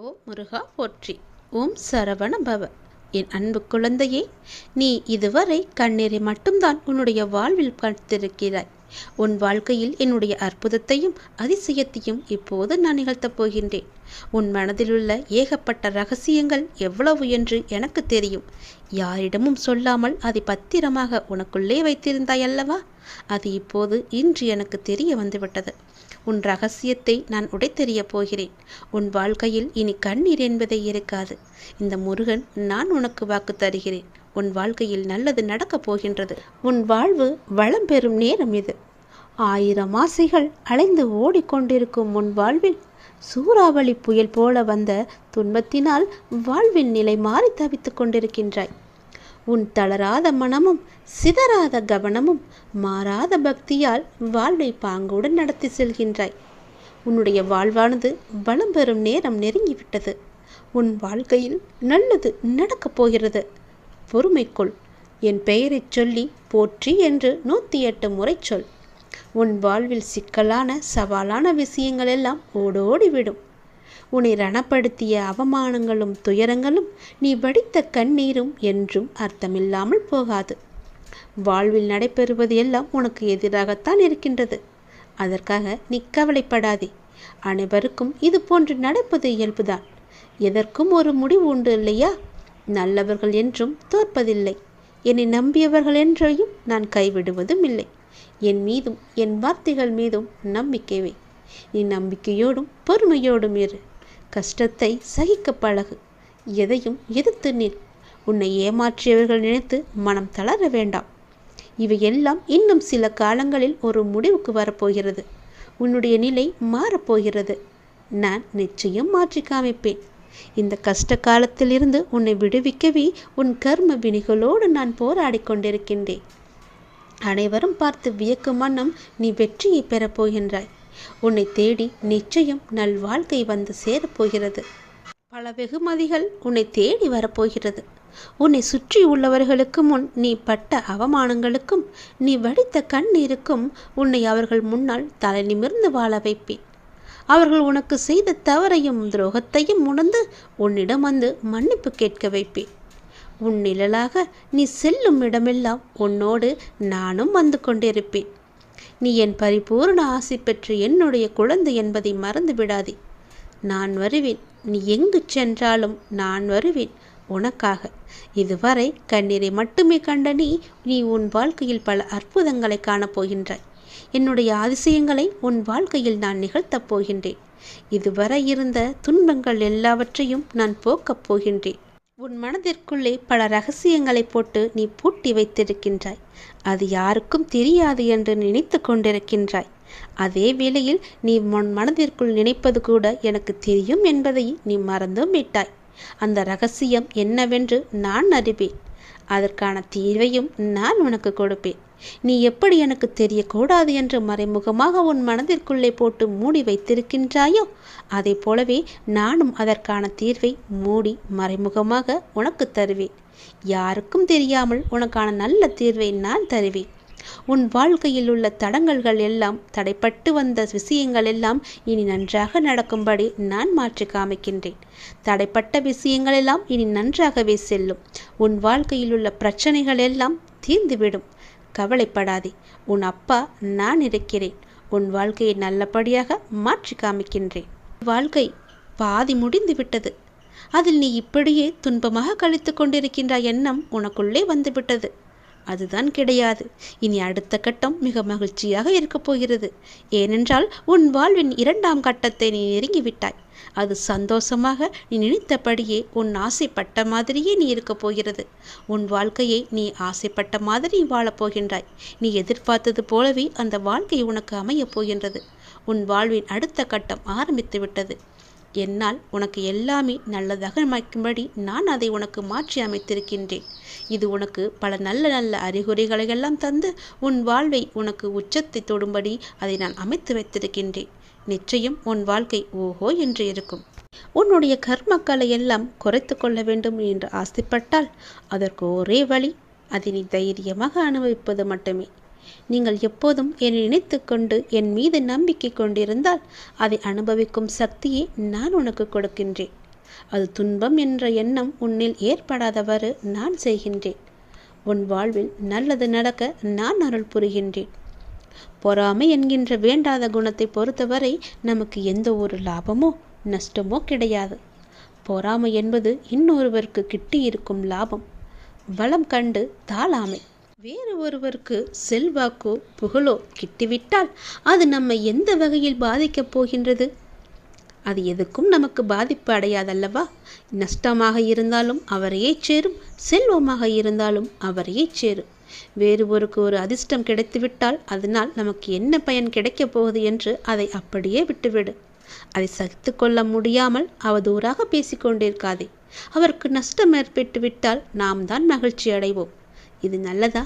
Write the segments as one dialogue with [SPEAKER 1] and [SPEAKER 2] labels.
[SPEAKER 1] ஓ முருகா போற்றி. ஓம் சரவண பவ என் அன்பு குழந்தையே நீ இதுவரை கண்ணீரை மட்டும்தான் உன்னுடைய வாழ்வில் பார்த்திருக்கிறாய். உன் வாழ்க்கையில் என்னுடைய அற்புதத்தையும் அதிசயத்தையும் இப்போது நான் நிகழ்த்தப் போகின்றேன். உன் மனதிலுள்ள ஏகப்பட்ட ரகசியங்கள் எவ்வளவு என்று எனக்கு தெரியும். யாரிடமும் சொல்லாமல் அதை பத்திரமாக உனக்குள்ளே வைத்திருந்தாய் அல்லவா? அது இப்போது இன்று எனக்கு தெரிய வந்துவிட்டது. உன் ரகசியத்தை நான் உடைத்தெறியப் போகிறேன். உன் வாழ்க்கையில் இனி கண்ணீர் என்பதே இருக்காது. இந்த முருகன் நான் உனக்கு வாக்கு தருகிறேன். உன் வாழ்க்கையில் நல்லது நடக்கப் போகின்றது. உன் வாழ்வு வளம் பெறும் நேரம் இது. ஆயிரம் ஆசைகள் அலைந்து ஓடிக்கொண்டிருக்கும் உன் வாழ்வில் சூறாவளி புயல் போல வந்த துன்பத்தினால் வாழ்வின் நிலை மாறி தவித்துக் கொண்டிருக்கின்றாய். உன் தளராத மனமும் சிதறாத கவனமும் மாறாத பக்தியால் வாழ்வை பாங்குடன் நடத்தி செல்கின்றாய். உன்னுடைய வாழ்வானது பலம் பெறும் நேரம் நெருங்கிவிட்டது. உன் வாழ்க்கையில் நல்லது நடக்கப் போகிறது. பொறுமைக்குள் என் பெயரைச் சொல்லி போற்றி என்று நூற்றி எட்டு முறை சொல். உன் வாழ்வில் சிக்கலான சவாலான விஷயங்கள் எல்லாம் ஓடோடிவிடும். உன்னை ரணப்படுத்திய அவமானங்களும் துயரங்களும் நீ வடித்த கண்ணீரும் என்றும் அர்த்தமில்லாமல் போகாது. வாழ்வில் நடைபெறுவது எல்லாம் உனக்கு எதிராகத்தான் இருக்கின்றது. அதற்காக நீ கவலைப்படாதே. அனைவருக்கும் இது போன்று நடப்பது இயல்புதான். எதற்கும் ஒரு முடிவு உண்டு இல்லையா? நல்லவர்கள் என்றும் தோற்பதில்லை. என்னை நம்பியவர்கள் என்றையும் நான் கைவிடுவதும் இல்லை. என் மீதும் என் வார்த்தைகள் மீதும் நம்பிக்கைவை நீ நம்பிக்கையோடும் பொறுமையோடும் இரு. கஷ்டத்தை சகிக்க பழகு. எதையும் எதிர்த்து நில். உன்னை ஏமாற்றியவர்கள் நினைத்து மனம் தளர வேண்டாம். இவையெல்லாம் இன்னும் சில காலங்களில் ஒரு முடிவுக்கு வரப்போகிறது. உன்னுடைய நிலை மாறப்போகிறது. நான் நிச்சயம் மாற்றி காமிப்பேன். இந்த கஷ்ட காலத்திலிருந்து உன்னை விடுவிக்கவே உன் கர்ம வினிகளோடு நான் போராடி கொண்டிருக்கின்றேன். அனைவரும் பார்த்து வியக்கும் வண்ணம் நீ வெற்றியை பெறப்போகின்றாய் உன்னை தேடி நிச்சயம் நல் வாழ்க்கை வந்து சேரப்போகிறது. பல வெகுமதிகள் உன்னை தேடி வரப்போகிறது. உன்னை சுற்றி உள்ளவர்களுக்கு முன் நீ பட்ட அவமானங்களுக்கும் நீ வடித்த கண்ணீருக்கும் உன்னை அவர்கள் முன்னால் தலை நிமிர்ந்து வாழ வைப்பேன். அவர்கள் உனக்கு செய்த தவறையும் துரோகத்தையும் உணர்ந்து உன்னிடம் வந்து மன்னிப்பு கேட்க வைப்பேன். உன் நிழலாக நீ செல்லும் இடமெல்லாம் உன்னோடு நானும் வந்து கொண்டிருப்பேன். நீ என் பரிபூர்ண ஆசை பெற்று என்னுடைய குழந்தை என்பதை மறந்து விடாதே நான் வருவேன். நீ எங்கு சென்றாலும் நான் வருவேன். உனக்காக. இதுவரை கண்ணீரை மட்டுமே கண்ட நீ நீ உன் வாழ்க்கையில் பல அற்புதங்களை காணப்போகின்றாய் என்னுடைய அதிசயங்களை உன் வாழ்க்கையில் நான் நிகழ்த்தப் போகின்றேன். இதுவரை இருந்த துன்பங்கள் எல்லாவற்றையும் நான் போக்கப் போகின்றேன். உன் மனதிற்குள்ளே பல ரகசியங்களை போட்டு நீ பூட்டி வைத்திருக்கின்றாய். அது யாருக்கும் தெரியாது என்று நினைத்து கொண்டிருக்கின்றாய். அதே வேளையில் நீ உன் மனதிற்குள் நினைப்பது கூட எனக்கு தெரியும் என்பதை நீ மறந்தும் விட்டாய். அந்த ரகசியம் என்னவென்று நான் அறிவேன். அதற்கான தீர்வையும் நான் உனக்கு கொடுப்பேன். நீ எப்படி எனக்கு தெரியக்கூடாது என்று மறைமுகமாக உன் மனதிற்குள்ளே போட்டு மூடி வைத்திருக்கின்றாயோ? அதை போலவே நானும் அதற்கான தீர்வை மூடி மறைமுகமாக உனக்கு தருவேன். யாருக்கும் தெரியாமல் உனக்கான நல்ல தீர்வை நான் தருவேன். உன் வாழ்க்கையில் உள்ள தடங்கல்கள் எல்லாம் தடைப்பட்டு வந்த விஷயங்கள் எல்லாம் இனி நன்றாக நடக்கும்படி நான் மாற்றி காமிக்கின்றேன். தடைப்பட்ட விஷயங்கள் எல்லாம் இனி நன்றாகவே செல்லும். உன் வாழ்க்கையில் உள்ள பிரச்சனைகள் எல்லாம் தீர்ந்துவிடும். கவலைப்படாதே. உன் அப்பா நான் இருக்கிறேன். உன் வாழ்க்கையை நல்லபடியாக மாற்றி காமிக்கின்றேன். வாழ்க்கை பாதி முடிந்து விட்டது அதில் நீ இப்படியே துன்பமாக கழித்து கொண்டிருக்கின்ற எண்ணம் உனக்குள்ளே வந்துவிட்டது. அதுதான் கிடையாது. இனி அடுத்த கட்டம் மிக மகிழ்ச்சியாக இருக்கப் போகிறது. ஏனென்றால் உன் வாழ்வின் இரண்டாம் கட்டத்தை நீ நெருங்கிவிட்டாய். அது சந்தோஷமாக நீ நினைத்தபடியே உன் ஆசைப்பட்ட மாதிரியே நீ இருக்கப் போகிறது. உன் வாழ்க்கையை நீ ஆசைப்பட்ட மாதிரி வாழப் போகின்றாய். நீ எதிர்பார்த்தது போலவே அந்த வாழ்க்கை உனக்கு அமையப் போகின்றது. உன் வாழ்வின் அடுத்த கட்டம் ஆரம்பித்து விட்டது என்னால் உனக்கு எல்லாமே நல்லதாக அமைக்கும்படி நான் அதை உனக்கு மாற்றி அமைத்திருக்கின்றேன். இது உனக்கு பல நல்ல நல்ல அறிகுறிகளை எல்லாம் தந்து உன் வாழ்வை உனக்கு உச்சத்தை தொடும்படி அதை நான் அமைத்து வைத்திருக்கின்றேன். நிச்சயம் உன் வாழ்க்கை ஓஹோ என்று இருக்கும். உன்னுடைய கர்மக்களை எல்லாம் குறைத்து கொள்ள வேண்டும் என்று ஆசைப்பட்டால் அதற்கு ஒரே வழி அதை நீ தைரியமாக அனுபவிப்பது மட்டுமே. நீங்கள் எப்போதும் என்னை நினைத்து கொண்டு என் மீது நம்பிக்கை கொண்டிருந்தால் அதை அனுபவிக்கும் சக்தியை நான் உனக்கு கொடுக்கின்றேன். அது துன்பம் என்ற எண்ணம் உன்னில் ஏற்படாதவாறு நான் செய்கின்றேன். உன் வாழ்வில் நல்லது நடக்க நான் அருள் புரிகின்றேன். பொறாமை என்கின்ற வேண்டாத குணத்தை பொறுத்தவரை நமக்கு எந்த ஒரு லாபமோ நஷ்டமோ கிடையாது. பொறாமை என்பது இன்னொருவருக்கு கிட்டியிருக்கும் லாபம். வளம் கண்டு தாளாமை. வேறு ஒருவருக்கு செல்வாக்கோ புகழோ கிட்டிவிட்டால் அது நம்மை எந்த வகையில் பாதிக்கப் போகின்றது? அது எதுக்கும் நமக்கு பாதிப்பு அடையாதல்லவா? நஷ்டமாக இருந்தாலும் அவரையே சேரும் செல்வமாக இருந்தாலும் அவரையே சேரும். வேறு ஒருக்கு ஒரு அதிர்ஷ்டம் கிடைத்துவிட்டால் அதனால் நமக்கு என்ன பயன் கிடைக்கப் போகுது என்று அதை அப்படியே விட்டுவிடு. அதை சகித்து கொள்ள முடியாமல் அவதூறாக பேசிக்கொண்டிருக்காதே அவருக்கு நஷ்டம் ஏற்பட்டு விட்டால் நாம் தான் மகிழ்ச்சி அடைவோம். இது நல்லதா?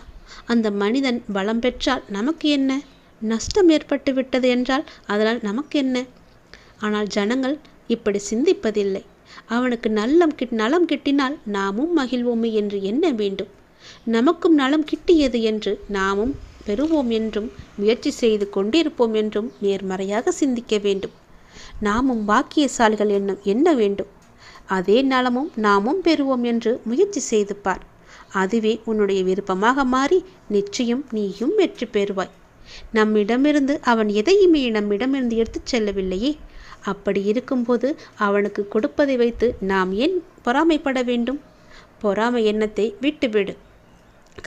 [SPEAKER 1] அந்த மனிதன் பலம் பெற்றால் நமக்கு என்ன? நஷ்டம் ஏற்பட்டு விட்டது என்றால் அதனால் நமக்கு என்ன? ஆனால் ஜனங்கள் இப்படி சிந்திப்பதில்லை. அவனுக்கு நல்லம் கிட் நலம் கிட்டினால் நாமும் மகிழ்வோமே என்று எண்ண வேண்டும்? நமக்கும் நலம் கிட்டியது என்று நாமும் பெறுவோம் என்றும் முயற்சி செய்து கொண்டிருப்போம் என்றும் நேர்மறையாக சிந்திக்க வேண்டும். நாமும் பாக்கியசாலிகள் என்னும் எண்ண வேண்டும்? அதே நலமும் நாமும் பெறுவோம் என்று முயற்சி செய்து பார். அதுவே உன்னுடைய விருப்பமாக மாறி நிச்சயம் நீயும் வெற்றி பெறுவாய். நம்மிடமிருந்து அவன் எதையுமே நம்மிடமிருந்து எடுத்துச் செல்லவில்லையே. அப்படி இருக்கும்போது அவனுக்கு கொடுப்பதை வைத்து நாம் ஏன் பொறாமைப்பட வேண்டும்? பொறாமை எண்ணத்தை விட்டுவிடு.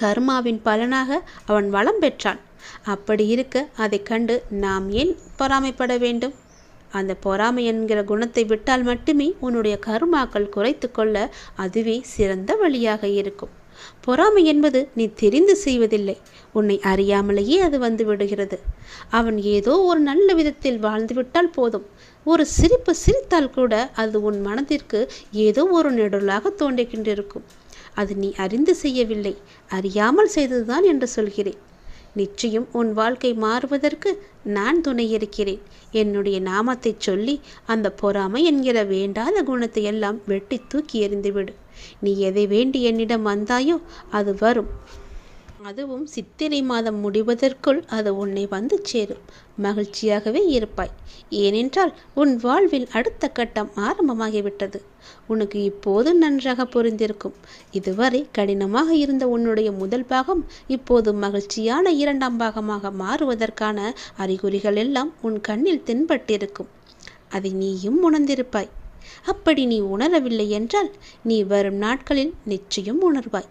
[SPEAKER 1] கர்மாவின் பலனாக அவன் வளம் பெற்றான். அப்படி இருக்க அதை கண்டு நாம் ஏன் பொறாமைப்பட வேண்டும்? அந்த பொறாமை என்கிற குணத்தை விட்டால் மட்டுமே உன்னுடைய கருமாக்கள் குறைத்து கொள்ள அதுவே சிறந்த வழியாக இருக்கும். பொறாமை என்பது நீ தெரிந்து செய்வதில்லை. உன்னை அறியாமலேயே அது வந்து விடுகிறது. அவன் ஏதோ ஒரு நல்ல விதத்தில் வாழ்ந்துவிட்டால் போதும். ஒரு சிரிப்பு சிரித்தால் கூட அது உன் மனதிற்கு ஏதோ ஒரு நெடுலாக தோன்றிக்கின்றிருக்கும் அது நீ அறிந்து செய்யவில்லை. அறியாமல் செய்ததுதான் என்று சொல்கிறேன். நிச்சயம் உன் வாழ்க்கை மாறுவதற்கு நான் துணை இருக்கிறேன். என்னுடைய நாமத்தை சொல்லி அந்த பொறாமை என்கிற வேண்டாத குணத்தை எல்லாம் வெட்டி தூக்கி எறிந்துவிடு. நீ எதை வேண்டி என்னிடம் வந்தாயோ அது வரும். அதுவும் சித்திரை மாதம் முடிவதற்குள் அது உன்னை வந்து சேரும். மகிழ்ச்சியாகவே இருப்பாய். ஏனென்றால் உன் வாழ்வில் அடுத்த கட்டம் ஆரம்பமாகிவிட்டது. உனக்கு இப்போது நன்றாக புரிந்திருக்கும். இதுவரை கடினமாக இருந்த உன்னுடைய முதல் பாகம் இப்போது மகிழ்ச்சியான இரண்டாம் பாகமாக மாறுவதற்கான அறிகுறிகள் எல்லாம் உன் கண்ணில் தென்பட்டிருக்கும். அதை நீயும் உணர்ந்திருப்பாய். அப்படி நீ உணரவில்லை என்றால் நீ வரும் நாட்களில் நிச்சயம் உணர்வாய்.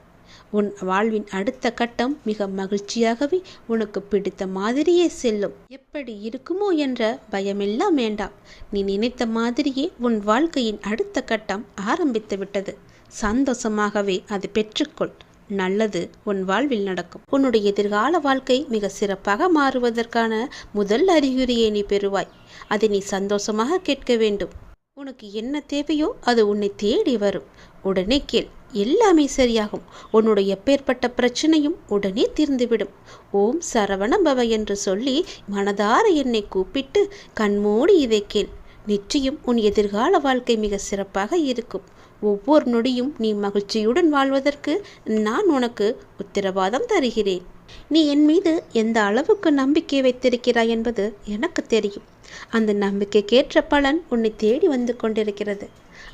[SPEAKER 1] உன் வாழ்வின் அடுத்த கட்டம் மிக மகிழ்ச்சியாகவே உனக்கு பிடித்த மாதிரியே செல்லும். எப்படி இருக்குமோ என்ற பயமெல்லாம் வேண்டாம். நீ நினைத்த மாதிரியே உன் வாழ்க்கையின் அடுத்த கட்டம் ஆரம்பித்து விட்டது. சந்தோஷமாகவே அதை பெற்றுக்கொள். நல்லது உன் வாழ்வில் நடக்கும். உன்னுடைய எதிர்கால வாழ்க்கை மிக சிறப்பாக மாறுவதற்கான முதல் அறிகுறியை நீ பெறுவாய். அதை நீ சந்தோஷமாக கேட்க வேண்டும். உனக்கு என்ன தேவையோ அது உன்னை தேடி வரும். உடனே கேள் எல்லாமே சரியாகும். உன்னுடைய எப்பேற்பட்ட பிரச்சனையும் உடனே தீர்ந்துவிடும். ஓம் சரவண பவ என்று சொல்லி மனதார என்னை கூப்பிட்டு கண்மூடி இதை கேள். நிச்சயம் உன் எதிர்கால வாழ்க்கை மிக சிறப்பாக இருக்கும். ஒவ்வொரு நொடியும் நீ மகிழ்ச்சியுடன் வாழ்வதற்கு நான் உனக்கு உத்தரவாதம் தருகிறேன். நீ என் மீது எந்த அளவுக்கு நம்பிக்கை வைத்திருக்கிறாய் என்பது எனக்கு தெரியும். அந்த நம்பிக்கைக்கேற்ற பலன் உன்னை தேடி வந்து கொண்டிருக்கிறது.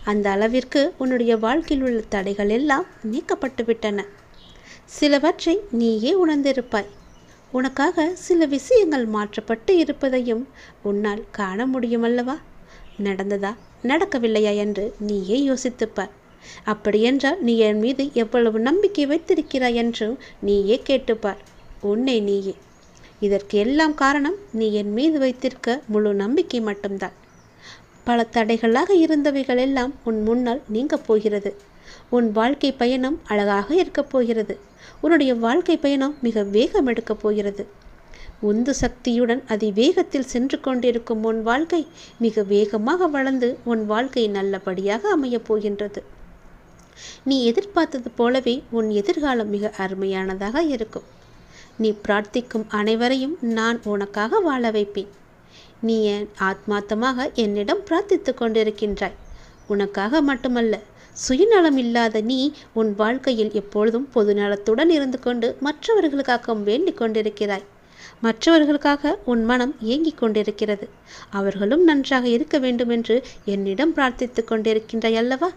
[SPEAKER 1] அந்த அளவிற்கு உன்னுடைய வாழ்க்கையில் உள்ள தடைகள் எல்லாம் நீக்கப்பட்டு விட்டன. சிலவற்றை நீயே உணர்ந்திருப்பாய். உனக்காக சில விஷயங்கள் மாற்றப்பட்டு இருப்பதையும் உன்னால் காண முடியுமல்லவா நடந்ததா? நடக்கவில்லையா என்று நீயே யோசித்துப்பார். அப்படியென்றால் நீ என் மீது எவ்வளவு நம்பிக்கை வைத்திருக்கிறாய் என்றும் நீயே கேட்டுப்பார். உன்னை நீயே. இதற்கு எல்லாம் காரணம் நீ என் மீது வைத்திருக்க முழு நம்பிக்கை மட்டும்தான். பல தடைகளாக இருந்தவைகள் எல்லாம் உன் முன்னால் நீங்கப் போகிறது. உன் வாழ்க்கை பயணம் அழகாக இருக்கப் போகிறது. உன்னுடைய வாழ்க்கை பயணம் மிக வேகம் எடுக்கப் போகிறது. உந்து சக்தியுடன் அதி வேகத்தில் சென்று கொண்டிருக்கும் உன் வாழ்க்கை மிக வேகமாக வளர்ந்து உன் வாழ்க்கை நல்லபடியாக அமையப் போகின்றது. நீ எதிர்பார்த்தது போலவே உன் எதிர்காலம் மிக அருமையானதாக இருக்கும். நீ பிரார்த்திக்கும் அனைவரையும் நான் உனக்காக வாழ வைப்பேன். நீ என் ஆத்மார்த்தமாக என்னிடம் பிரார்த்தித்து கொண்டிருக்கின்றாய். உனக்காக மட்டுமல்ல சுயநலம் இல்லாத நீ உன் வாழ்க்கையில் எப்பொழுதும் பொதுநலத்துடன் இருந்து கொண்டு மற்றவர்களுக்காகவும் வேண்டிக் கொண்டிருக்கிறாய். மற்றவர்களுக்காக உன் மனம் ஏங்கிக் கொண்டிருக்கிறது. அவர்களும் நன்றாக இருக்க வேண்டுமென்று என்னிடம் பிரார்த்தித்து கொண்டிருக்கின்றாய் அல்லவா?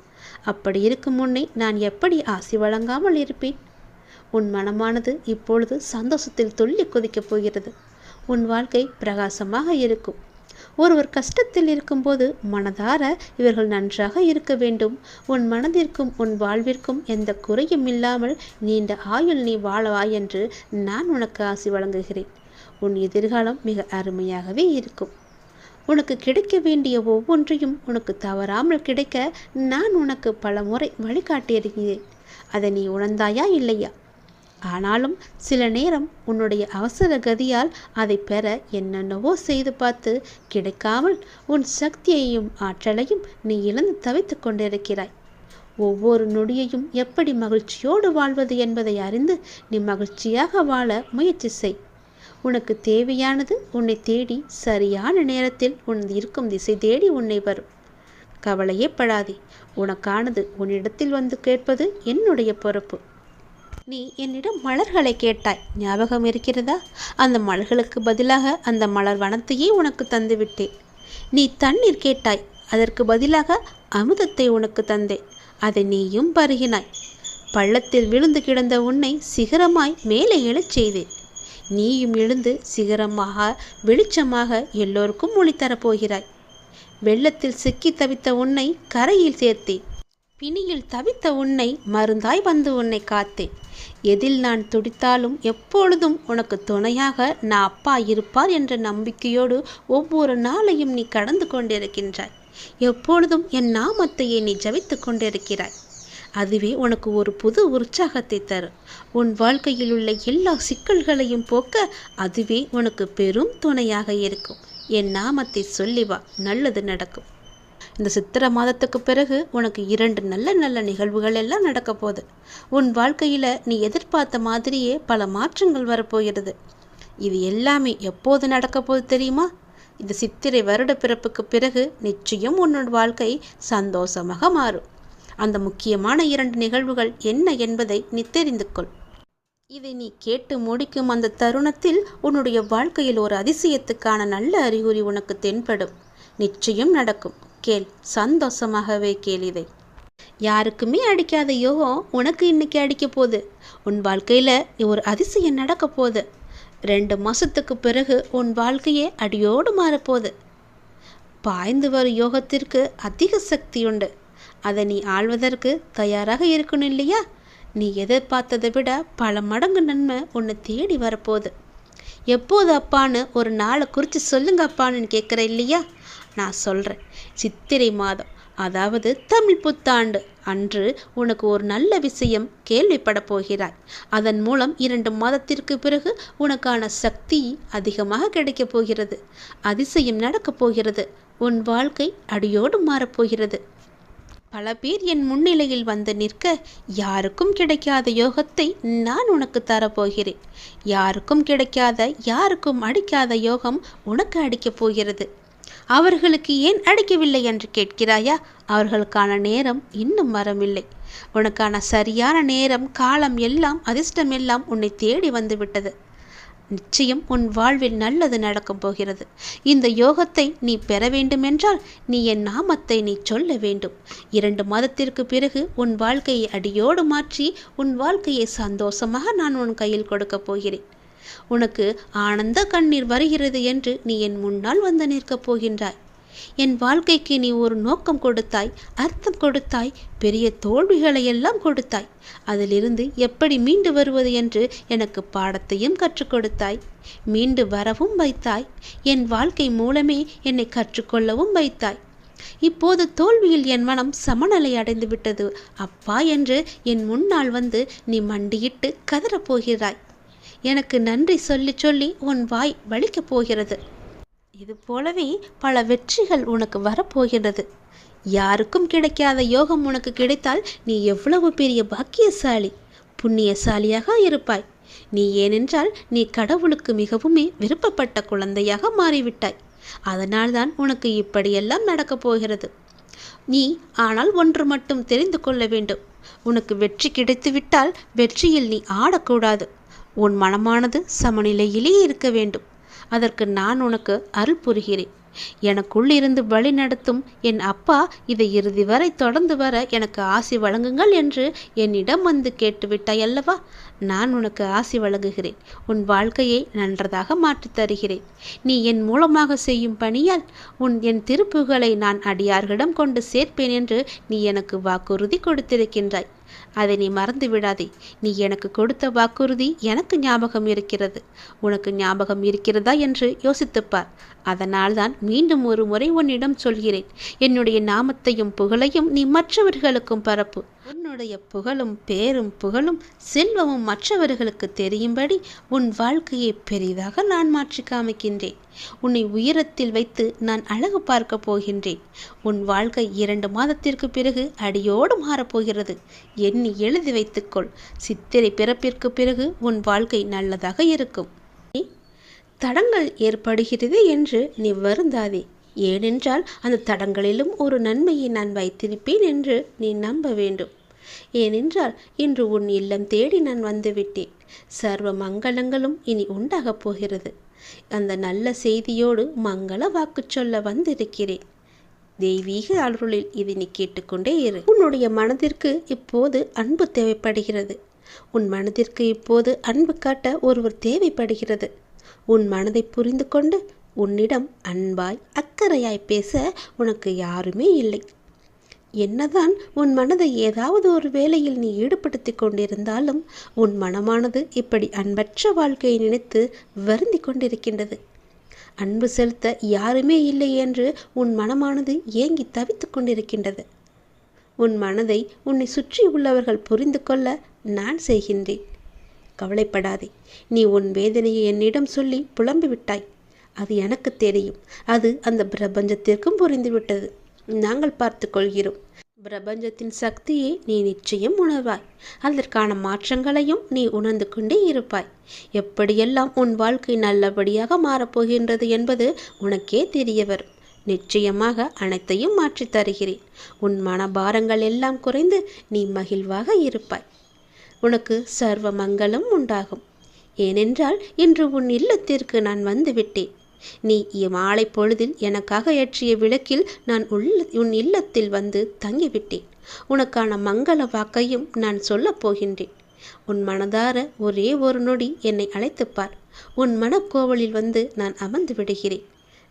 [SPEAKER 1] அப்படி இருக்கும் முன்னே நான் எப்படி ஆசி வழங்காமல் இருப்பேன்? உன் மனமானது இப்பொழுது சந்தோஷத்தில் துள்ளி குதிக்கப் போகிறது. உன் வாழ்க்கை பிரகாசமாக இருக்கும். ஒருவர் கஷ்டத்தில் இருக்கும்போது மனதார இவர்கள் நன்றாக இருக்க வேண்டும். உன் மனதிற்கும் உன் வாழ்விற்கும் எந்த குறையும் இல்லாமல் நீண்ட ஆயுள் நீ வாழவா என்று நான் உனக்கு ஆசி வழங்குகிறேன். உன் எதிர்காலம் மிக அருமையாகவே இருக்கும். உனக்கு கிடைக்க வேண்டிய ஒவ்வொன்றையும் உனக்கு தவறாமல் கிடைக்க நான் உனக்கு பல முறை வழிகாட்டியிருக்கிறேன். அதை நீ உணர்ந்தாயா இல்லையா? ஆனாலும் சில நேரம் உன்னுடைய அவசர கதியால் அதை பெற என்னென்னவோ செய்து பார்த்து கிடைக்காமல் உன் சக்தியையும் ஆற்றலையும் நீ இழந்து தவித்து கொண்டிருக்கிறாய். ஒவ்வொரு நொடியையும் எப்படி மகிழ்ச்சியோடு வாழ்வது என்பதை அறிந்து நீ மகிழ்ச்சியாக வாழ முயற்சி செய். உனக்கு தேவையானது உன்னை தேடி சரியான நேரத்தில் உன் இருக்கும் திசை தேடி உன்னை வரும். கவலையே படாதே. உனக்கானது உன்னிடத்தில் வந்து கேட்பது என்னுடைய பொறுப்பு. நீ என்னிடம் மலர்களை கேட்டாய். ஞாபகம் இருக்கிறதா? அந்த மலர்களுக்கு பதிலாக அந்த மலர் வனத்தையே உனக்கு தந்துவிட்டேன். நீ தண்ணீர் கேட்டாய். அதற்கு பதிலாக அமுதத்தை உனக்கு தந்தேன். அதை நீயும் பருகினாய். பள்ளத்தில் விழுந்து கிடந்த உன்னை சிகரமாய் மேலே எழச் செய்தேன். நீயும் எழுந்து சிகரமாக வெளிச்சமாக எல்லோருக்கும் ஒளி தரப்போகிறாய் வெள்ளத்தில் சிக்கி தவித்த உன்னை கரையில் சேர்த்தேன். பிணியில் தவித்த உன்னை மருந்தாய் வந்து உன்னை காத்தேன். எதில் நான் துடித்தாலும் எப்பொழுதும் உனக்கு துணையாக நான் அப்பா இருப்பார் என்ற நம்பிக்கையோடு ஒவ்வொரு நாளையும் நீ கடந்து கொண்டிருக்கின்றாய். எப்பொழுதும் என் நாமத்தையே நீ ஜபித்து கொண்டிருக்கிறாய். அதுவே உனக்கு ஒரு புது உற்சாகத்தை தரும். உன் வாழ்க்கையில் உள்ள எல்லா சிக்கல்களையும் போக்க அதுவே உனக்கு பெரும் துணையாக இருக்கும். என் நாமத்தை சொல்லி வா நல்லது நடக்கும். இந்த சித்திர மாதத்துக்கு பிறகு உனக்கு இரண்டு நல்ல நல்ல நிகழ்வுகள் எல்லாம் நடக்க போகுது. உன் வாழ்க்கையில் நீ எதிர்பார்த்த மாதிரியே பல மாற்றங்கள் வரப்போகிறது. இது எல்லாமே எப்போது நடக்க போகுது தெரியுமா? இந்த சித்திரை வருட பிறப்புக்கு பிறகு நிச்சயம் உன்னோட வாழ்க்கை சந்தோஷமாக மாறும். அந்த முக்கியமான இரண்டு நிகழ்வுகள் என்ன என்பதை நீ தெரிந்து கொள். இதை நீ கேட்டு முடிக்கும் அந்த தருணத்தில் உன்னுடைய வாழ்க்கையில் ஒரு அதிசயத்துக்கான நல்ல அறிகுறி உனக்கு தென்படும். நிச்சயம் நடக்கும். கேள் சந்தோஷமாகவே கேள் இதை. யாருக்குமே அடிக்காத யோகம் உனக்கு இன்னைக்கு அடிக்க போகுது. உன் வாழ்க்கையில் ஒரு அதிசயம் நடக்க போகுது. ரெண்டு மாதத்துக்கு பிறகு உன் வாழ்க்கையே அடியோடு மாறப்போகுது. பாய்ந்து வரும் யோகத்திற்கு அதிக சக்தி உண்டு. அதை நீ ஆள்வதற்கு தயாராக இருக்கணும் இல்லையா? நீ எதிர்பார்த்ததை விட பல மடங்கு நன்மை உன்னை தேடி வரப்போகுது. எப்போது அப்பான்னு ஒரு நாளை குறித்து சொல்லுங்க அப்பான்னு கேட்குற இல்லையா? நான் சொல்கிறேன் சித்திரை மாதம் அதாவது தமிழ் புத்தாண்டு அன்று உனக்கு ஒரு நல்ல விஷயம் கேள்விப்பட போகிறாய். அதன் மூலம் இரண்டு மாதத்திற்கு பிறகு உனக்கான சக்தி அதிகமாக கிடைக்கப் போகிறது. அதிசயம் நடக்கப் போகிறது. உன் வாழ்க்கை அடியோடு மாறப்போகிறது பல பேர் என் முன்னிலையில் வந்து நிற்க யாருக்கும் கிடைக்காத யோகத்தை நான் உனக்கு தரப்போகிறேன் யாருக்கும் கிடைக்காத யாருக்கும் அடிக்காத யோகம் உனக்கு அடிக்கப் போகிறது. அவர்களுக்கு ஏன் அடிக்கவில்லை என்று கேட்கிறாயா? அவர்களுக்கான நேரம் இன்னும் வரவில்லை. உனக்கான சரியான நேரம் காலம் எல்லாம் அதிர்ஷ்டம் எல்லாம் உன்னை தேடி வந்துவிட்டது நிச்சயம் உன் வாழ்வில் நல்லது நடக்கப் போகிறது. இந்த யோகத்தை நீ பெற வேண்டுமென்றால் நீ என் நாமத்தை நீ சொல்ல வேண்டும். இரண்டு மாதத்திற்கு பிறகு உன் வாழ்க்கையை அடியோடு மாற்றி உன் வாழ்க்கையை சந்தோஷமாக நான் உன் கையில் கொடுக்கப் போகிறேன். உனக்கு ஆனந்த கண்ணீர் வருகிறது என்று நீ என் முன்னால் வந்து நிற்கப் போகின்றாய். என் வாழ்க்கைக்கு நீ ஒரு நோக்கம் கொடுத்தாய் அர்த்தம் கொடுத்தாய் பெரிய தோல்விகளை எல்லாம் கொடுத்தாய். அதிலிருந்து எப்படி மீண்டு வருவது என்று எனக்கு பாடத்தையும் கற்றுக் கொடுத்தாய். மீண்டு வரவும் வைத்தாய். என் வாழ்க்கை மூலமே என்னை கற்றுக்கொள்ளவும் வைத்தாய். இப்போது தோல்வியில் என் மனம் சமநிலை அடைந்து விட்டது அப்பா என்று என் முன்னால் வந்து நீ மண்டியிட்டு கதறப் போகிறாய். எனக்கு நன்றி சொல்லி சொல்லி உன் வாய் வலிக்கப் போகிறது. இது போலவே பல வெற்றிகள் உனக்கு வரப்போகிறது யாருக்கும் கிடைக்காத யோகம் உனக்கு கிடைத்தால் நீ எவ்வளவு பெரிய பாக்கியசாலி புண்ணியசாலியாக இருப்பாய். நீ ஏனென்றால் நீ கடவுளுக்கு மிகவுமே விருப்பப்பட்ட குழந்தையாக மாறிவிட்டாய். அதனால்தான் உனக்கு இப்படியெல்லாம் நடக்கப் போகிறது. நீ ஆனால் ஒன்று மட்டும் தெரிந்து கொள்ள வேண்டும். உனக்கு வெற்றி கிடைத்துவிட்டால் வெற்றியில் நீ ஆடக்கூடாது. உன் மனமானது சமநிலையிலே இருக்க வேண்டும். அதற்கு நான் உனக்கு அருள் புரிகிறேன். எனக்குள் இருந்து வழி நடத்தும் என் அப்பா இதை இறுதி வரை தொடர்ந்து வர எனக்கு ஆசி வழங்குங்கள் என்று என்னிடம் வந்து கேட்டுவிட்டாய் அல்லவா? நான் உனக்கு ஆசி வழங்குகிறேன். உன் வாழ்க்கையை நன்றதாக மாற்றித் தருகிறேன். நீ என் மூலமாக செய்யும் பணியால் உன் என் திருப்புகளை நான் அடியார்களிடம் கொண்டு சேர்ப்பேன் என்று நீ எனக்கு வாக்குறுதி கொடுத்திருக்கின்றாய். அதை நீ மறந்து விடாதே. நீ எனக்கு கொடுத்த வாக்குறுதி எனக்கு ஞாபகம் இருக்கிறது. உனக்கு ஞாபகம் இருக்கிறதா என்று யோசித்துப்பார். அதனால்தான் மீண்டும் ஒரு முறை உன்னிடம் சொல்கிறேன். என்னுடைய நாமத்தையும் புகழையும் நீ மற்றவர்களுக்கும் பரப்பு. உன்னுடைய புகழும் பேரும் புகழும் செல்வமும் மற்றவர்களுக்கு தெரியும்படி உன் வாழ்க்கையை பெரிதாக நான் மாற்றி காமிக்கின்றேன். உன்னை உயரத்தில் வைத்து நான் அழகு பார்க்க போகின்றேன். உன் வாழ்க்கை இரண்டு மாதத்திற்கு பிறகு அடியோடு மாறப்போகிறது. எண்ணி எழுதி வைத்துக்கொள். சித்திரை பிறப்பிற்கு பிறகு உன் வாழ்க்கை நல்லதாக இருக்கும். தடங்கள் ஏற்படுகிறது என்று நீ வருந்தாதே. ஏனென்றால் அந்த தடங்களிலும் ஒரு நன்மையை நான் வைத்திருப்பேன் என்று நீ நம்ப வேண்டும். ஏனென்றால் இன்று உன் இல்லம் தேடி நான் வந்துவிட்டேன். சர்வ மங்களங்களும் இனி உண்டாகப் போகிறது. அந்த நல்ல செய்தியோடு மங்கள வாக்கு சொல்ல வந்திருக்கிறேன். தெய்வீக அருளில் இதை நீ கேட்டுக்கொண்டே இரு. உன்னுடைய மனதிற்கு இப்போது அன்பு தேவைப்படுகிறது. உன் மனதிற்கு இப்போது அன்பு காட்ட ஒருவர் தேவைப்படுகிறது. உன் மனதை புரிந்து கொண்டு உன்னிடம் அன்பாய் அக்கறையாய் பேச உனக்கு யாருமே இல்லை. என்னதான் உன் மனதை ஏதாவது ஒரு வேலையில் நீ ஈடுபடுத்தி கொண்டிருந்தாலும் உன் மனமானது இப்படி அன்பற்ற வாழ்க்கையை நினைத்து வருந்தி கொண்டிருக்கின்றது. அன்பு செலுத்த யாருமே இல்லை என்று உன் மனமானது ஏங்கி தவித்து கொண்டிருக்கின்றது. உன் மனதை உன்னை சுற்றி உள்ளவர்கள் புரிந்து கொள்ள நான் செய்கின்றேன். கவலைப்படாதே. நீ உன் வேதனையை என்னிடம் சொல்லி புலம்பிவிட்டாய். அது எனக்கு தெரியும். அது அந்த பிரபஞ்சத்திற்கும் புரிந்துவிட்டது. நாங்கள் பார்த்து கொள்கிறோம் பிரபஞ்சத்தின் சக்தியை நீ நிச்சயம் உணர்வாய். அதற்கான மாற்றங்களையும் நீ உணர்ந்து கொண்டே இருப்பாய். எப்படியெல்லாம் உன் வாழ்க்கை நல்லபடியாக மாறப்போகின்றது என்பது உனக்கே தெரிய வரும் நிச்சயமாக அனைத்தையும் மாற்றித் தருகிறேன். உன் மனபாரங்கள் எல்லாம் குறைந்து நீ மகிழ்வாக இருப்பாய். உனக்கு சர்வ மங்களம் உண்டாகும். ஏனென்றால் இன்று உன் இல்லத்திற்கு நான் வந்துவிட்டேன். நீ மாலை பொழுதில் எனக்காக ஏற்றிய விளக்கில் நான் உள்ள உன் இல்லத்தில் வந்து தங்கிவிட்டேன். உனக்கான மங்கள வாக்கையும் நான் சொல்லப் போகின்றேன். உன் மனதார ஒரே ஒரு நொடி என்னை அழைத்துப்பார். உன் மனக்கோவலில் வந்து நான் அமர்ந்து விடுகிறேன்.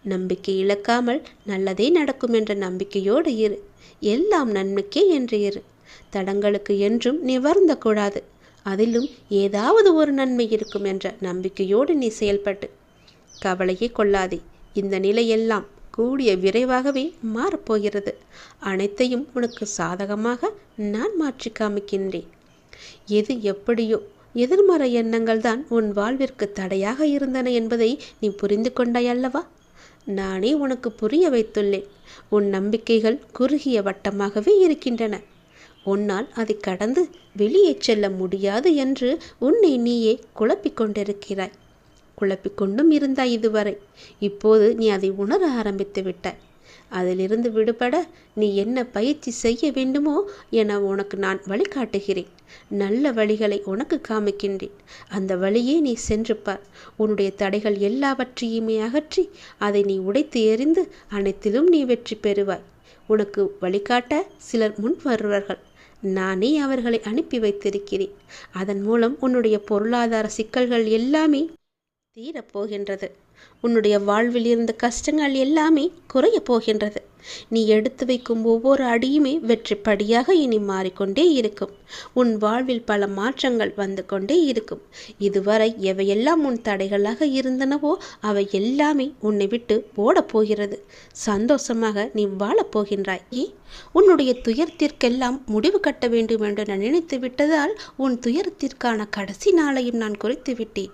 [SPEAKER 1] நம்பிக்கை இழக்காமல் நல்லதே நடக்கும் என்ற நம்பிக்கையோடு இரு. எல்லாம் நன்மைக்கே என்று இரு. தடங்களுக்கு என்றும் நீ வருந்தக்கூடாது. அதிலும் ஏதாவது ஒரு நன்மை இருக்கும் என்ற நம்பிக்கையோடு நீ செயல்பட்டு கவலையே கொள்ளாதே. இந்த நிலையெல்லாம் கூடிய விரைவாகவே மாறப்போகிறது. அனைத்தையும் உனக்கு சாதகமாக நான் மாற்றி காமிக்கின்றேன். எது எப்படியோ எதிர்மறை எண்ணங்கள் தான் உன் வாழ்விற்கு தடையாக இருந்தன என்பதை நீ புரிந்து கொண்டாய் அல்லவா? நானே உனக்கு புரிய வைத்துள்ளேன். உன் நம்பிக்கைகள் குறுகிய வட்டமாகவே இருக்கின்றன. உன்னால் அதை கடந்து வெளியே செல்ல முடியாது என்று உன்னை நீயே குழப்பிக் கொண்டிருக்கிறாய். குழப்பிக்கொண்டும் இருந்தாய் இதுவரை. இப்போது நீ அதை உணர ஆரம்பித்து விட்டாய். அதிலிருந்து விடுபட நீ என்ன பயிற்சி செய்ய வேண்டுமோ என உனக்கு நான் வழிகாட்டுகிறேன். நல்ல வழிகளை உனக்கு காமிக்கின்றேன். அந்த வழியே நீ சென்று பார். உன்னுடைய தடைகள் எல்லாவற்றையுமே அகற்றி அதை நீ உடைத்து எறிந்து அனைத்திலும் நீ வெற்றி பெறுவாய். உனக்கு வழிகாட்ட சிலர் முன் வருவார்கள். நானே அவர்களை அனுப்பி வைத்திருக்கிறேன். அதன் மூலம் உன்னுடைய பொருளாதார சிக்கல்கள் எல்லாமே தீரப்போகின்றது உன்னுடைய வாழ்வில் இருந்த கஷ்டங்கள் எல்லாமே குறைய போகின்றது. நீ எடுத்து வைக்கும் ஒவ்வொரு அடியுமே வெற்றிப்படியாக இனி மாறிக்கொண்டே இருக்கும். உன் வாழ்வில் பல மாற்றங்கள் வந்து கொண்டே இருக்கும். இதுவரை எவையெல்லாம் உன் தடைகளாக இருந்தனவோ அவை எல்லாமே உன்னை விட்டு ஓடப் போகிறது. சந்தோஷமாக நீ வாழப்போகின்றாய் ஏ உன்னுடைய துயரத்திற்கெல்லாம் முடிவு கட்ட வேண்டும் என்று நான் நினைத்து விட்டதால் உன் துயரத்திற்கான கடைசி நாளையும் நான் குறைத்து விட்டேன்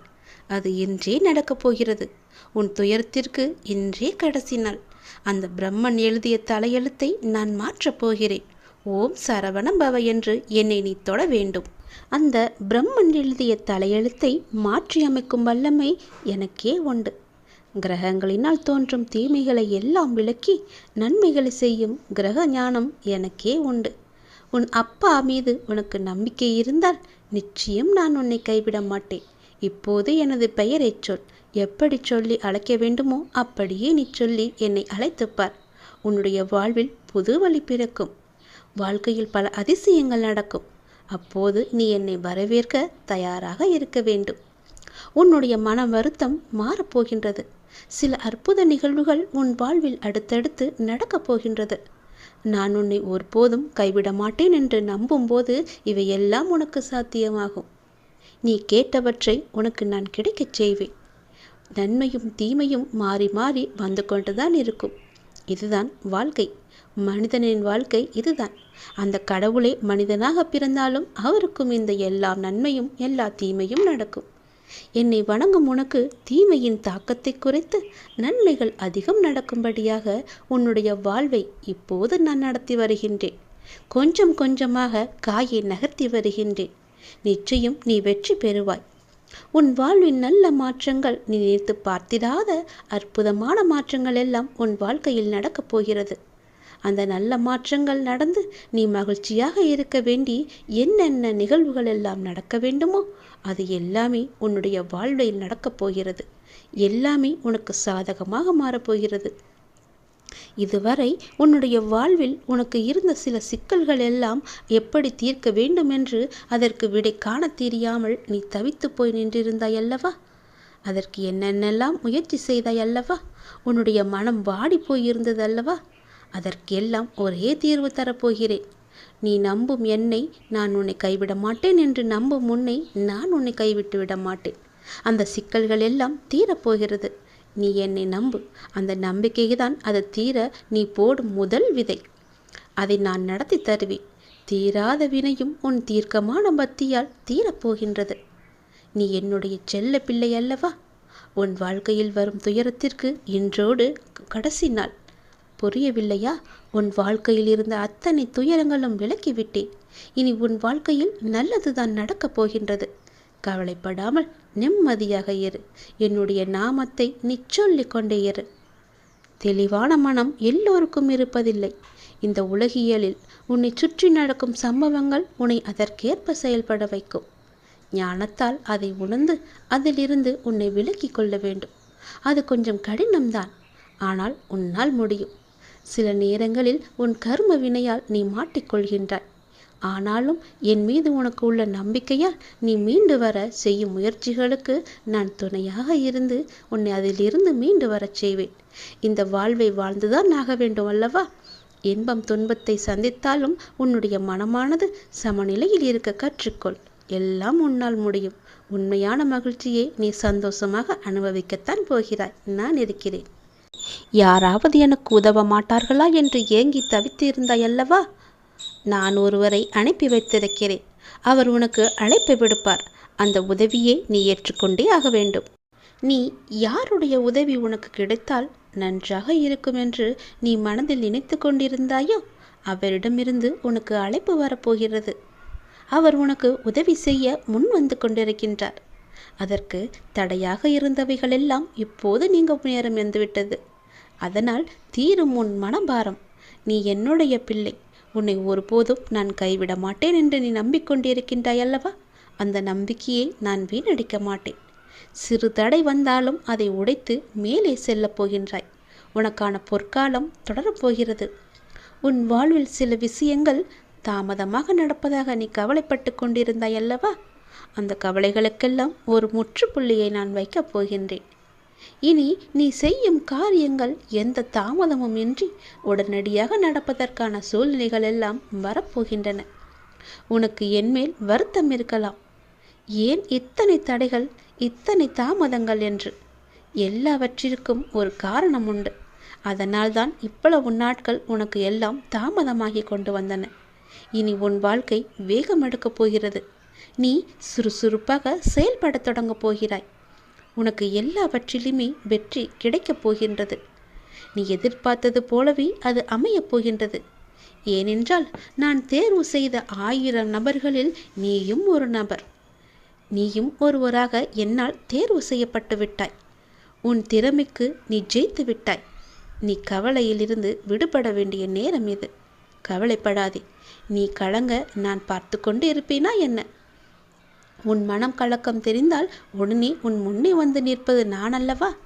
[SPEAKER 1] அது இன்றே நடக்கப் போகிறது. உன் துயரத்திற்கு இன்றே கடைசி நாள். அந்த பிரம்மன் எழுதிய தலையெழுத்தை நான் மாற்றப் போகிறேன். ஓம் சரவண பவ என்று என்னை நீ தொட வேண்டும். அந்த பிரம்மன் எழுதிய தலையெழுத்தை மாற்றி அமைக்கும் வல்லமை எனக்கே உண்டு. கிரகங்களினால் தோன்றும் தீமைகளை எல்லாம் விளக்கி நன்மைகளை செய்யும் கிரக ஞானம் எனக்கே உண்டு. உன் அப்பா மீது உனக்கு நம்பிக்கை இருந்தால் நிச்சயம் நான் உன்னை கைவிட மாட்டேன். இப்போது எனது பெயரைச் சொல். எப்படி சொல்லி அழைக்க வேண்டுமோ அப்படியே நீ சொல்லி என்னை அழைத்துப்பார் உன்னுடைய வாழ்வில் புது வழி பிறக்கும். வாழ்க்கையில் பல அதிசயங்கள் நடக்கும். அப்போது நீ என்னை வரவேற்க தயாராக இருக்க வேண்டும். உன்னுடைய மன வருத்தம் மாறப்போகின்றது சில அற்புத நிகழ்வுகள் உன் வாழ்வில் அடுத்தடுத்து நடக்கப் போகின்றது. நான் உன்னை ஒருபோதும் கைவிட மாட்டேன் என்று நம்பும்போது இவையெல்லாம் உனக்கு சாத்தியமாகும். நீ கேட்டவற்றை உனக்கு நான் கிடைக்கச் செய்வேன். நன்மையும் தீமையும் மாறி மாறி வந்து கொண்டுதான் இருக்கும். இதுதான் வாழ்க்கை. மனிதனின் வாழ்க்கை இதுதான். அந்த கடவுளே மனிதனாக பிறந்தாலும் அவருக்கும் இந்த எல்லா நன்மையும் எல்லா தீமையும் நடக்கும். என்னை வணங்கும் உனக்கு தீமையின் தாக்கத்தை குறைத்து நன்மைகள் அதிகம் நடக்கும்படியாக உன்னுடைய வாழ்வை இப்போது நான் நடத்தி வருகின்றேன். கொஞ்சம் கொஞ்சமாக காயை நகர்த்தி வருகின்றேன். நிச்சயம் நீ வெற்றி பெறுவாய். உன் வாழ்வின் நல்ல மாற்றங்கள் நீ நினைத்து பார்த்திராத அற்புதமான மாற்றங்கள் எல்லாம் உன் வாழ்க்கையில் நடக்கப் போகிறது. அந்த நல்ல மாற்றங்கள் நடந்து நீ மகிழ்ச்சியாக இருக்க வேண்டி என்னென்ன நிகழ்வுகள் எல்லாம் நடக்க வேண்டுமோ அது எல்லாமே உன்னுடைய வாழ்வில் நடக்கப் போகிறது. எல்லாமே உனக்கு சாதகமாக மாறப்போகிறது இதுவரை உன்னுடைய வாழ்வில் உனக்கு இருந்த சில சிக்கல்கள் எல்லாம் எப்படி தீர்க்க வேண்டும் என்று அதற்கு விடை காண தெரியாமல் நீ தவித்து போய் நின்றிருந்தாய் அல்லவா? அதற்கு என்னென்னெல்லாம் முயற்சி செய்தாய் அல்லவா? உன்னுடைய மனம் வாடி போயிருந்தது அல்லவா? அதற்கெல்லாம் ஒரே தீர்வு தரப்போகிறேன். நீ நம்பும் என்னை நான் உன்னை கைவிட மாட்டேன் என்று நம்பும் உன்னை நான் உன்னை கைவிட்டு விட மாட்டேன். அந்த சிக்கல்கள் எல்லாம் தீரப்போகிறது. நீ என்னை நம்பு. அந்த நம்பிக்கையை தான் அது தீர நீ போடும் முதல் விதை. அதை நான் நடத்தி தருவேன். தீராத வினையும் உன் தீர்க்கமான பக்தியால் தீரப்போகின்றது. நீ என்னுடைய செல்ல பிள்ளை அல்லவா? உன் வாழ்க்கையில் வரும் துயரத்திற்கு இன்றோடு கடைசி நாள். புரியவில்லையா? உன் வாழ்க்கையில் இருந்த அத்தனை துயரங்களும் விலக்கிவிட்டேன் இனி உன் வாழ்க்கையில் நல்லதுதான் நடக்கப் போகின்றது. கவலைப்படாமல் நிம்மதியாக இரு. என்னுடைய நாமத்தை நீ கொண்டே இரு. தெளிவான மனம் எல்லோருக்கும் இருப்பதில்லை. இந்த உலகியலில் உன்னை சுற்றி நடக்கும் சம்பவங்கள் உன்னை அதற்கேற்ப செயல்பட வைக்கும். ஞானத்தால் அதை உணர்ந்து அதிலிருந்து உன்னை விலக்கிக் கொள்ள வேண்டும். அது கொஞ்சம் கடினம்தான். ஆனால் உன்னால் முடியும். சில நேரங்களில் உன் கர்ம வினையால் நீ மாட்டிக்கொள்கின்றாய். ஆனாலும் என் மீது உனக்கு உள்ள நம்பிக்கையால் நீ மீண்டு வர செய்யும் முயற்சிகளுக்கு நான் துணையாக இருந்து உன்னை அதிலிருந்து மீண்டு வரச் செய்வேன். இந்த வாழ்வை வாழ்ந்துதான் ஆக வேண்டும் அல்லவா? இன்பம் துன்பத்தை சந்தித்தாலும் உன்னுடைய மனமானது சமநிலையில் இருக்க கற்றுக்கொள். எல்லாம் உன்னால் முடியும். உண்மையான மகிழ்ச்சியை நீ சந்தோஷமாக அனுபவிக்கத்தான் போகிறாய். நான் இருக்கிறேன். யாராவது எனக்கு உதவ மாட்டார்களா என்று ஏங்கி தவித்திருந்தாய் அல்லவா? நான் ஒருவரை அனுப்பி வைத்திருக்கிறேன். அவர் உனக்கு அழைப்பு விடுப்பார். அந்த உதவியை நீ ஏற்றுக்கொண்டே ஆக வேண்டும். நீ யாருடைய உதவி உனக்கு கிடைத்தால் நன்றாக இருக்கும் என்று நீ மனதில் நினைத்து கொண்டிருந்தாயோ? அவரிடமிருந்து உனக்கு அழைப்பு வரப்போகிறது. அவர் உனக்கு உதவி செய்ய முன் வந்து கொண்டிருக்கின்றார். அதற்கு தடையாக இருந்தவைகளெல்லாம் இப்போது நீங்க நேரம் வந்துவிட்டது. அதனால் தீரும் உன் மனபாரம் நீ என்னுடைய பிள்ளை. உன்னை ஒருபோதும் நான் கைவிட மாட்டேன் என்று நீ நம்பிக்கொண்டிருக்கின்றாய் அல்லவா? அந்த நம்பிக்கையை நான் வீணடிக்க மாட்டேன். சிறு தடை வந்தாலும் அதை உடைத்து மேலே செல்லப் போகின்றாய். உனக்கான பொற்காலம் தொடரப்போகிறது உன் வாழ்வில் சில விஷயங்கள் தாமதமாக நடப்பதாக நீ கவலைப்பட்டு கொண்டிருந்தாய் அல்லவா? அந்த கவலைகளுக்கெல்லாம் ஒரு முற்றுப்புள்ளியை நான் வைக்கப் போகின்றேன். இனி நீ செய்யும் காரியங்கள் எந்த தாமதமும் இன்றி உடனடியாக நடப்பதற்கான சூழ்நிலைகள் எல்லாம் வரப்போகின்றன. உனக்கு என்மேல் வருத்தம் இருக்கலாம். ஏன் இத்தனை தடைகள் இத்தனை தாமதங்கள் என்று? எல்லாவற்றிற்கும் ஒரு காரணம் உண்டு. அதனால்தான் இவ்வளவு நாட்கள் உனக்கு எல்லாம் தாமதமாகி கொண்டு வந்தன. இனி உன் வாழ்க்கை வேகம் எடுக்கப் போகிறது. நீ சுறுசுறுப்பாக செயல்படத் தொடங்கப் போகிறாய். உனக்கு எல்லாவற்றிலுமே வெற்றி கிடைக்கப் போகின்றது. நீ எதிர்பார்த்தது போலவே அது அமையப் போகின்றது. ஏனென்றால் நான் தேர்வு செய்த ஆயிரம் நபர்களில் நீயும் ஒரு நபர். நீயும் ஒருவராக என்னால் தேர்வு செய்யப்பட்டு விட்டாய். உன் திறமைக்கு நீ ஜெயித்து விட்டாய். நீ கவலையிலிருந்து விடுபட வேண்டிய நேரம் இது. கவலைப்படாதே. நீ கலங்க நான் பார்த்து கொண்டு இருப்பேனா என்ன? உன் மனம் கலக்கம் தெரிந்தால் உடனே உன் முன்னே வந்து நிற்பது நான் அல்லவா?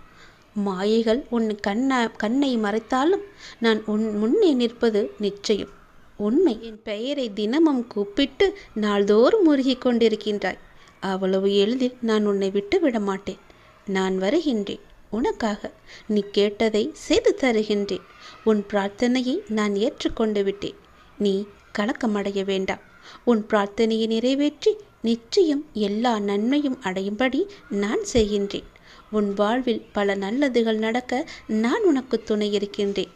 [SPEAKER 1] மாயைகள் உன் கண்ண கண்ணை மறைத்தாலும் நான் உன் முன்னே நிற்பது நிச்சயம். உண்மை. என் பெயரை தினமும் கூப்பிட்டு நாள்தோறும் முருகிக் கொண்டிருக்கின்றாய். அவ்வளவு எளிதில் நான் உன்னை விட்டு விட மாட்டேன். நான் வருகின்றேன். உனக்காக நீ கேட்டதை செய்து தருகின்றேன். உன் பிரார்த்தனையை நான் ஏற்றுக்கொண்டு விட்டேன். நீ கலக்கமடைய வேண்டாம். உன் பிரார்த்தனையை நிறைவேற்றி நிச்சயம் எல்லா நன்மையும் அடையும்படி நான் செய்கின்றேன். உன் வாழ்வில் பல நல்லதுகள் நடக்க நான் உனக்கு துணை இருக்கின்றேன்.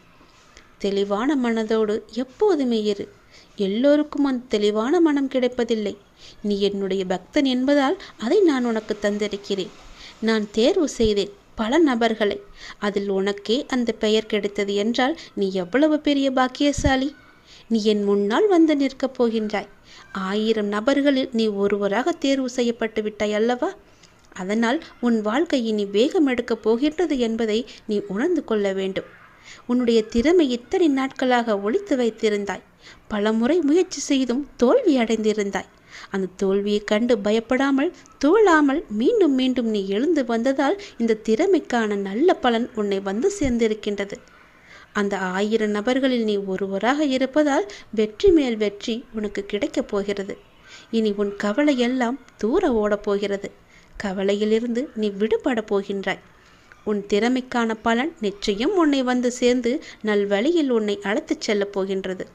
[SPEAKER 1] தெளிவான மனதோடு எப்போதுமே இரு. எல்லோருக்கும் அந்த தெளிவான மனம் கிடைப்பதில்லை. நீ என்னுடைய பக்தன் என்பதால் அதை நான் உனக்கு தந்திருக்கிறேன். நான் தேர்வு செய்தேன் பல நபர்களை. அதில் உனக்கே அந்த பெயர் கிடைத்தது என்றால் நீ எவ்வளவு பெரிய பாக்கியசாலி? நீ என் முன்னால் வந்து நிற்கப் போகின்றாய். ஆயிரம் நபர்களில் நீ ஒருவராக தேர்வு செய்யப்பட்டு விட்டாய் அல்லவா? அதனால் உன் வாழ்க்கை இனி வேகம் எடுக்கப் போகின்றது என்பதை நீ உணர்ந்து கொள்ள வேண்டும். உன்னுடைய திறமை இத்தனை நாட்களாக ஒழித்து வைத்திருந்தாய். பலமுறை முயற்சி செய்தும் தோல்வி அடைந்திருந்தாய். அந்த தோல்வியை கண்டு பயப்படாமல் தோழாமல் மீண்டும் மீண்டும் நீ எழுந்து வந்ததால் இந்த திறமைக்கான நல்ல பலன் உன்னை வந்து சேர்ந்திருக்கின்றது. அந்த ஆயிரம் நபர்களில் நீ ஒருவராக இருப்பதால் வெற்றி மேல் வெற்றி உனக்கு கிடைக்கப் போகிறது. இனி உன் கவலை எல்லாம் தூர ஓடப் போகிறது. கவலையிலிருந்து நீ விடுபட போகின்றாய். உன் திறமைக்கான பலன் நிச்சயம் உன்னை வந்து சேர்ந்து நல்வழியில் உன்னை அழைத்துச் செல்லப் போகின்றது.